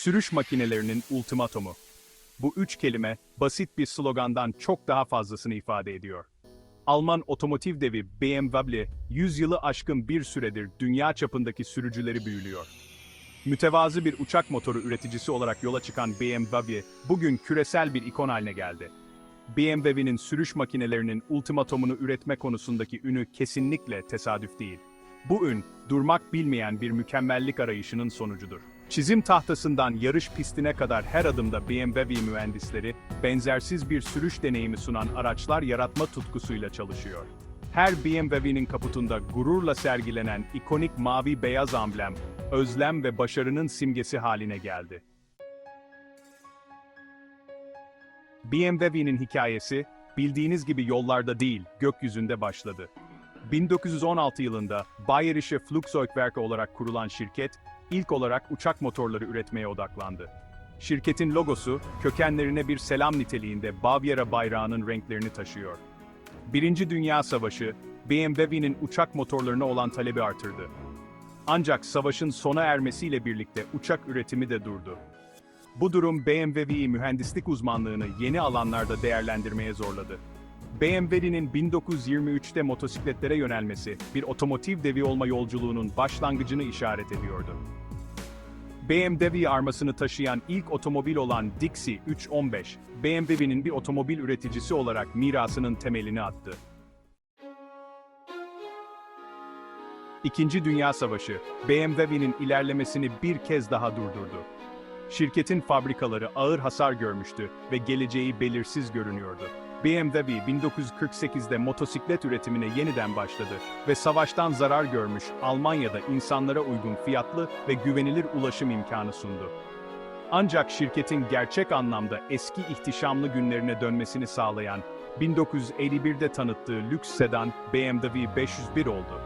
Sürüş makinelerinin ultimatomu. Bu üç kelime, basit bir slogandan çok daha fazlasını ifade ediyor. Alman otomotiv devi BMW, 100 yılı aşkın bir süredir dünya çapındaki sürücüleri büyülüyor. Mütevazı bir uçak motoru üreticisi olarak yola çıkan BMW, bugün küresel bir ikon haline geldi. BMW'nin sürüş makinelerinin ultimatomunu üretme konusundaki ünü kesinlikle tesadüf değil. Bu ün, durmak bilmeyen bir mükemmellik arayışının sonucudur. Çizim tahtasından yarış pistine kadar her adımda BMW mühendisleri, benzersiz bir sürüş deneyimi sunan araçlar yaratma tutkusuyla çalışıyor. Her BMW'nin kaputunda gururla sergilenen ikonik mavi-beyaz amblem, özlem ve başarının simgesi haline geldi. BMW'nin hikayesi, bildiğiniz gibi yollarda değil, gökyüzünde başladı. 1916 yılında Bayerische Flugzeugwerke olarak kurulan şirket, ilk olarak uçak motorları üretmeye odaklandı. Şirketin logosu, kökenlerine bir selam niteliğinde Bavyera bayrağının renklerini taşıyor. Birinci Dünya Savaşı, BMW'nin uçak motorlarına olan talebi artırdı. Ancak savaşın sona ermesiyle birlikte uçak üretimi de durdu. Bu durum BMW'yi mühendislik uzmanlığını yeni alanlarda değerlendirmeye zorladı. BMW'nin 1923'te motosikletlere yönelmesi, bir otomotiv devi olma yolculuğunun başlangıcını işaret ediyordu. BMW armasını taşıyan ilk otomobil olan Dixie 315, BMW'nin bir otomobil üreticisi olarak mirasının temelini attı. İkinci Dünya Savaşı, BMW'nin ilerlemesini bir kez daha durdurdu. Şirketin fabrikaları ağır hasar görmüştü ve geleceği belirsiz görünüyordu. BMW 1948'de motosiklet üretimine yeniden başladı ve savaştan zarar görmüş Almanya'da insanlara uygun fiyatlı ve güvenilir ulaşım imkanı sundu. Ancak şirketin gerçek anlamda eski ihtişamlı günlerine dönmesini sağlayan 1951'de tanıttığı lüks sedan BMW 501 oldu.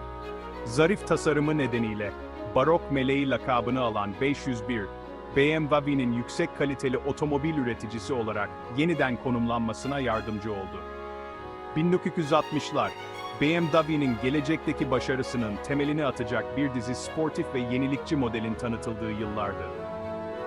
Zarif tasarımı nedeniyle barok meleği lakabını alan 501, BMW'nin yüksek kaliteli otomobil üreticisi olarak yeniden konumlanmasına yardımcı oldu. 1960'lar, BMW'nin gelecekteki başarısının temelini atacak bir dizi sportif ve yenilikçi modelin tanıtıldığı yıllardı.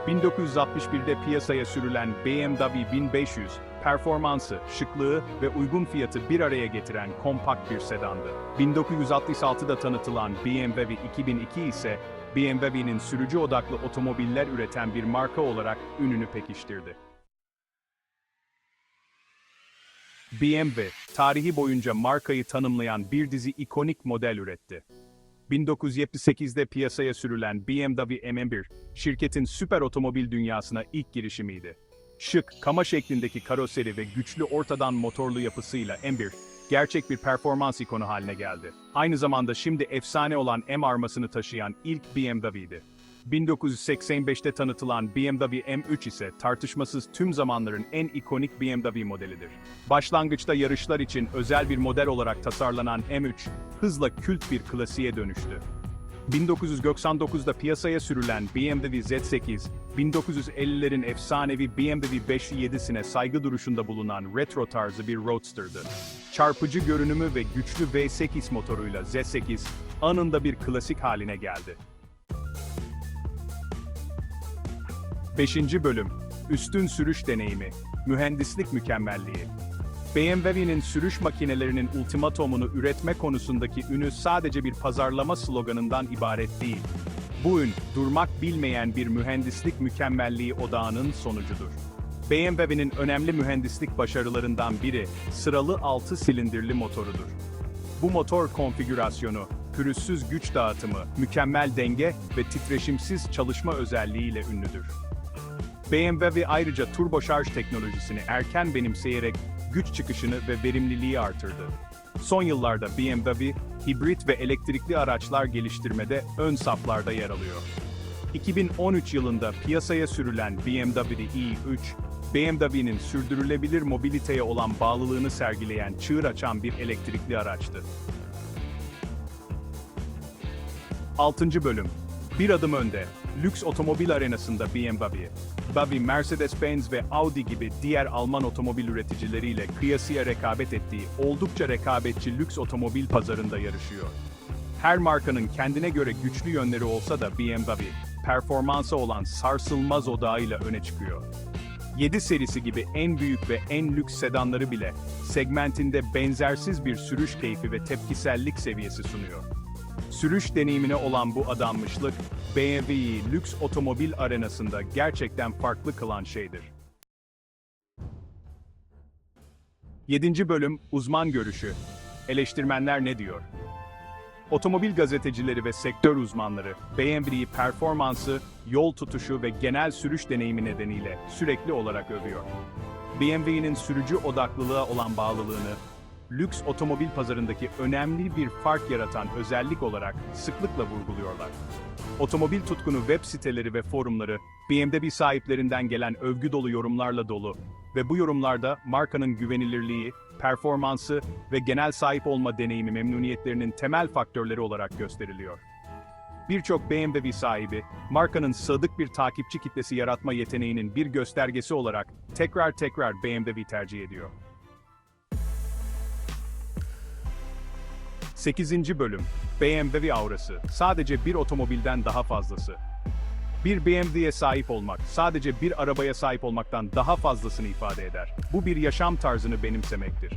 1961'de piyasaya sürülen BMW 1500, performansı, şıklığı ve uygun fiyatı bir araya getiren kompakt bir sedandı. 1966'da tanıtılan BMW 2002 ise BMW'nin sürücü odaklı otomobiller üreten bir marka olarak ününü pekiştirdi. BMW, tarihi boyunca markayı tanımlayan bir dizi ikonik model üretti. 1978'de piyasaya sürülen BMW M1, şirketin süper otomobil dünyasına ilk girişimiydi. Şık, kama şeklindeki karoseri ve güçlü ortadan motorlu yapısıyla M1, gerçek bir performans ikonu haline geldi. Aynı zamanda şimdi efsane olan M armasını taşıyan ilk BMW'ydi. 1985'te tanıtılan BMW M3 ise tartışmasız tüm zamanların en ikonik BMW modelidir. Başlangıçta yarışlar için özel bir model olarak tasarlanan M3, hızla kült bir klasiğe dönüştü. 1999'da piyasaya sürülen BMW Z8, 1950'lerin efsanevi BMW 507'sine saygı duruşunda bulunan retro tarzı bir roadster'dı. Çarpıcı görünümü ve güçlü V8 motoruyla Z8, anında bir klasik haline geldi. 5. Bölüm Üstün Sürüş Deneyimi Mühendislik Mükemmelliği BMW'nin sürüş makinelerinin ultimatomunu üretme konusundaki ünü sadece bir pazarlama sloganından ibaret değil. Bu ün, durmak bilmeyen bir mühendislik mükemmelliği odağının sonucudur. BMW'nin önemli mühendislik başarılarından biri, sıralı 6 silindirli motorudur. Bu motor konfigürasyonu, pürüzsüz güç dağıtımı, mükemmel denge ve titreşimsiz çalışma özelliğiyle ünlüdür. BMW ayrıca turbo şarj teknolojisini erken benimseyerek güç çıkışını ve verimliliği artırdı. Son yıllarda BMW, hibrit ve elektrikli araçlar geliştirmede ön saflarda yer alıyor. 2013 yılında piyasaya sürülen BMW i3, BMW'nin sürdürülebilir mobiliteye olan bağlılığını sergileyen çığır açan bir elektrikli araçtı. 6. Bölüm Bir adım önde, lüks otomobil arenasında BMW, BMW, Mercedes-Benz ve Audi gibi diğer Alman otomobil üreticileriyle kıyasıya rekabet ettiği oldukça rekabetçi lüks otomobil pazarında yarışıyor. Her markanın kendine göre güçlü yönleri olsa da BMW, performansa olan sarsılmaz odağıyla öne çıkıyor. 7 serisi gibi en büyük ve en lüks sedanları bile segmentinde benzersiz bir sürüş keyfi ve tepkisellik seviyesi sunuyor. Sürüş deneyimine olan bu adanmışlık, BMW'yi lüks otomobil arenasında gerçekten farklı kılan şeydir. 7. Bölüm Uzman Görüşü Eleştirmenler ne diyor? Otomobil gazetecileri ve sektör uzmanları, BMW'yi performansı, yol tutuşu ve genel sürüş deneyimi nedeniyle sürekli olarak övüyor. BMW'nin sürücü odaklılığa olan bağlılığını, lüks otomobil pazarındaki önemli bir fark yaratan özellik olarak sıklıkla vurguluyorlar. Otomobil tutkunu web siteleri ve forumları, BMW sahiplerinden gelen övgü dolu yorumlarla dolu ve bu yorumlarda markanın güvenilirliği, performansı ve genel sahip olma deneyimi memnuniyetlerinin temel faktörleri olarak gösteriliyor. Birçok BMW sahibi, markanın sadık bir takipçi kitlesi yaratma yeteneğinin bir göstergesi olarak tekrar tekrar BMW tercih ediyor. 8. Bölüm BMW aurası, sadece bir otomobilden daha fazlası. Bir BMW'ye sahip olmak, sadece bir arabaya sahip olmaktan daha fazlasını ifade eder. Bu bir yaşam tarzını benimsemektir.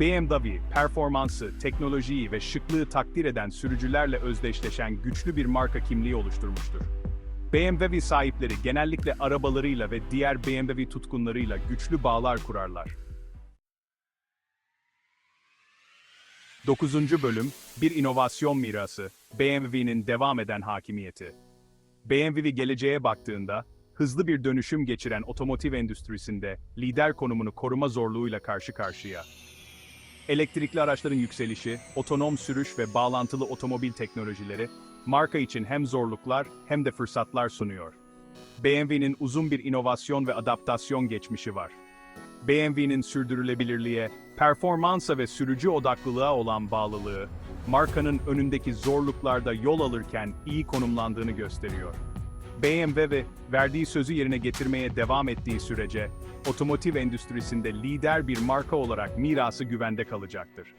BMW, performansı, teknolojiyi ve şıklığı takdir eden sürücülerle özdeşleşen güçlü bir marka kimliği oluşturmuştur. BMW sahipleri genellikle arabalarıyla ve diğer BMW tutkunlarıyla güçlü bağlar kurarlar. 9. Bölüm, bir inovasyon mirası, BMW'nin devam eden hakimiyeti. BMW geleceğe baktığında, hızlı bir dönüşüm geçiren otomotiv endüstrisinde lider konumunu koruma zorluğuyla karşı karşıya. Elektrikli araçların yükselişi, otonom sürüş ve bağlantılı otomobil teknolojileri, marka için hem zorluklar hem de fırsatlar sunuyor. BMW'nin uzun bir inovasyon ve adaptasyon geçmişi var. BMW'nin sürdürülebilirliğe, performansa ve sürücü odaklılığa olan bağlılığı, markanın önündeki zorluklarda yol alırken iyi konumlandığını gösteriyor. BMW ve verdiği sözü yerine getirmeye devam ettiği sürece, otomotiv endüstrisinde lider bir marka olarak mirası güvende kalacaktır.